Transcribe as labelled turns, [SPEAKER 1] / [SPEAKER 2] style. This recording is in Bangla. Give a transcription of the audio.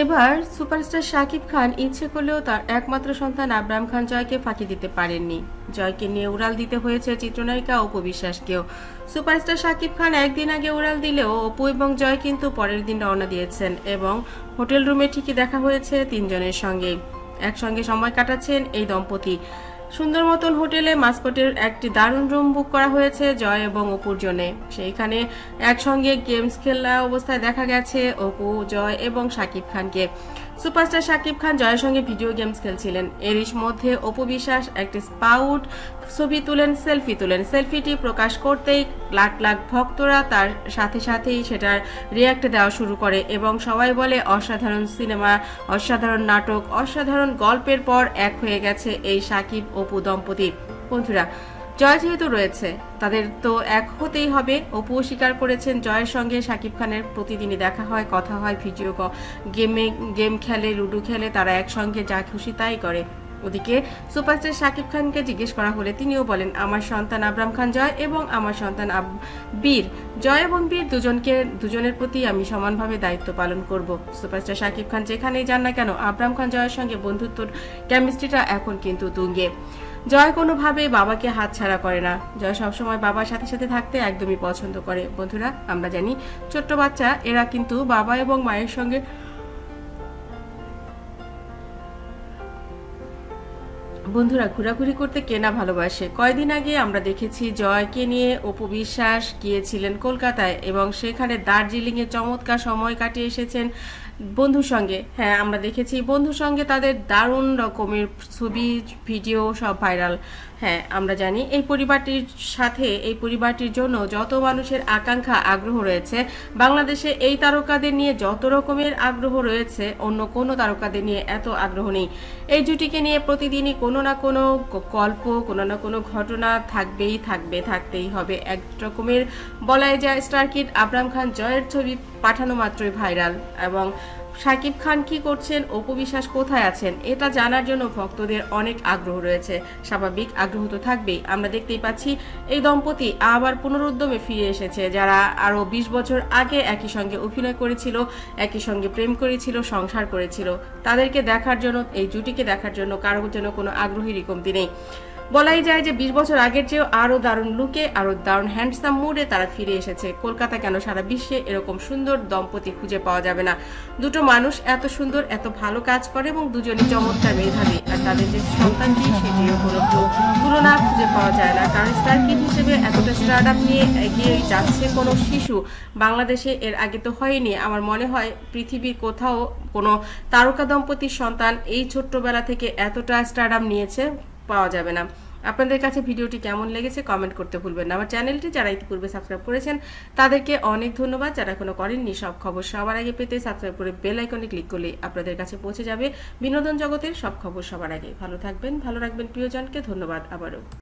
[SPEAKER 1] এবার সুপারস্টার শাকিব খান ইচ্ছে করলেও তার একমাত্র সন্তান আব্রাহাম খান জয়কে ফাঁকি দিতে পারেননি। জয়কে নিয়ে উড়াল দিতে হয়েছে চিত্রনায়িকা অপু বিশ্বাসকেও। সুপারস্টার শাকিব খান একদিন আগে উড়াল দিলেও অপু এবং জয় কিন্তু পরের দিন রওনা দিয়েছেন এবং হোটেল রুমে ঠিকই দেখা হয়েছে তিনজনের সঙ্গে। একসঙ্গে সময় কাটাচ্ছেন এই দম্পতি। সুন্দর মতন হোটেলে মাস্কটের একটি দারুণ রুম বুক করা হয়েছে জয় এবং অপুর জন্যে সেইখানে একসঙ্গে গেমস খেলা অবস্থায় দেখা গেছে অপু, জয় এবং শাকিব খানকে। সুপারস্টার শাকিব খান জয়ের সঙ্গে ভিডিও গেমস খেলছিলেন। এরই মধ্যে অপু বিশ্বাস একটি স্পাউট ছবি তুলেন, সেলফি তুলেন। সেলফিটি প্রকাশ করতেই লাখ লাখ ভক্তরা তার সাথে সাথেই সেটার রিয়াক্ট দেওয়া শুরু করে এবং সবাই বলে, অসাধারণ সিনেমা, অসাধারণ নাটক, অসাধারণ গল্পের পর এক হয়ে গেছে এই সাকিব অপু দম্পতি। বন্ধুরা জয় যেহেতু রয়েছে, তাদের তো এক হতেই হবে। অপু স্বীকার করেছেন জয়ের সঙ্গে শাকিব খানের প্রতিদিনই দেখা হয়, কথা হয়, ভিডিও গেমে গেম খেলে, লুডো খেলে, তারা একসঙ্গে যা খুশি তাই করে। ওদিকে সুপারস্টার শাকিব খানকে জিজ্ঞেস করা হলে তিনিও বলেন, আমার সন্তান আবরাম খান জয় এবং আমার সন্তান বীর। জয় এবং বীর দুজনকে দুজনের প্রতি আমি সমানভাবে দায়িত্ব পালন করব। সুপারস্টার শাকিব খান যেখানেই যান না কেন, আবরাম খান জয়ের সঙ্গে বন্ধুত্বর কেমিস্ট্রিটা এখন কিন্তু তুঙ্গে। জয় কোনোভাবে বাবাকে হাতছাড়া করে না। জয় সবসময় বাবার সাথে সাথে থাকতে একদমই পছন্দ করে। বন্ধুরা, আমরা জানি ছোট্ট বাচ্চা, এরা কিন্তু বাবা এবং মায়ের সঙ্গে বন্ধুরা, ঘোরাঘুরি করতে কেনা ভালোবাসে? কয়দিন আগে আমরা দেখেছি জয়কে নিয়ে অপু বিশ্বাস গিয়েছিলেন কলকাতায় এবং সেখানে দার্জিলিং এ চমৎকার সময় কাটিয়ে এসেছেন বন্ধুর সঙ্গে। হ্যাঁ আমরা দেখেছি বন্ধুর সঙ্গে তাদের দারুণ রকমের ছবি, ভিডিও সব ভাইরাল। হ্যাঁ আমরা জানি এই পরিবারটির সাথে, এই পরিবারটির জন্য যত মানুষের আকাঙ্ক্ষা, আগ্রহ রয়েছে, বাংলাদেশে এই তারকাদের নিয়ে যত রকমের আগ্রহ রয়েছে, অন্য কোনো তারকাদের নিয়ে এত আগ্রহ নেই। এই জুটিকে নিয়ে প্রতিদিনই কোনো না কোনো গল্প, কোনো না কোনো ঘটনা থাকবেই, থাকবে, থাকতেই হবে। এক রকমের বলাই যায়, স্টার কিড আবরাম খান জয়ের ছবি পাঠানো মাত্রই ভাইরাল এবং শাকিব খান কি করছেন? অপু বিশ্বাস কোথায় আছেন? এটা জানার জন্য ভক্তদের অনেক আগ্রহ রয়েছে। স্বাভাবিক আগ্রহ তো থাকবেই। আমরা দেখতেই পাচ্ছি এই দম্পতি আবার পুনরুদ্যমে ফিরে এসেছে। যারা আরও বিশ বছর আগে একই সঙ্গে অভিনয় করেছিল, একই সঙ্গে প্রেম করেছিল, সংসার করেছিল, তাদেরকে দেখার জন্য, এই জুটিকে দেখার জন্য কারোর জন্য কোনো আগ্রহীরই কমতি নেই। বলাই যায় যে বিশ বছর আগের চেয়েও আরও দারুণ লুকে আরও দারুণ হ্যান্ডসাম মুডে তারা ফিরে এসেছে। কলকাতা কেন সারা বিশ্বে এরকম সুন্দর দম্পতি খুঁজে পাওয়া যাবে না? দুটো মানুষ এত সুন্দর, এত ভালো কাজ করে এবং দুজনে চমৎকার মেধাবী। আর তাদের যে সন্তানটি সেটিও কোনো তুলনা খুঁজে পাওয়া যায় না। কারণ স্টার কিড হিসেবে এতটা স্টার্ট আপ নিয়ে এগিয়ে যাচ্ছে কোনো শিশু। বাংলাদেশে এর আগে তো হয়নি। আমার মনে হয় পৃথিবীর কোথাও কোনো তারকা দম্পতির সন্তান এই ছোট্টবেলা থেকে এতটা স্টার্ট আপ নিয়েছে। পাওয়া যাবে না। আপনাদের কাছে ভিডিওটি কেমন লেগেছে কমেন্ট করতে ভুলবেন না। আমার চ্যানেলটি যারা ইতিপূর্বে সাবস্ক্রাইব করেছেন, তাদেরকে অনেক ধন্যবাদ। যারা এখনও করেননি, সব খবর সবার আগে পেতে সাবস্ক্রাইব করে বেল আইকনে ক্লিক করলে আপনাদের কাছে পৌঁছে যাবে। বিনোদন জগতের সব খবর সবার আগে। ভালো থাকবেন, ভালো রাখবেন প্রিয়জনকে। ধন্যবাদ আবারও।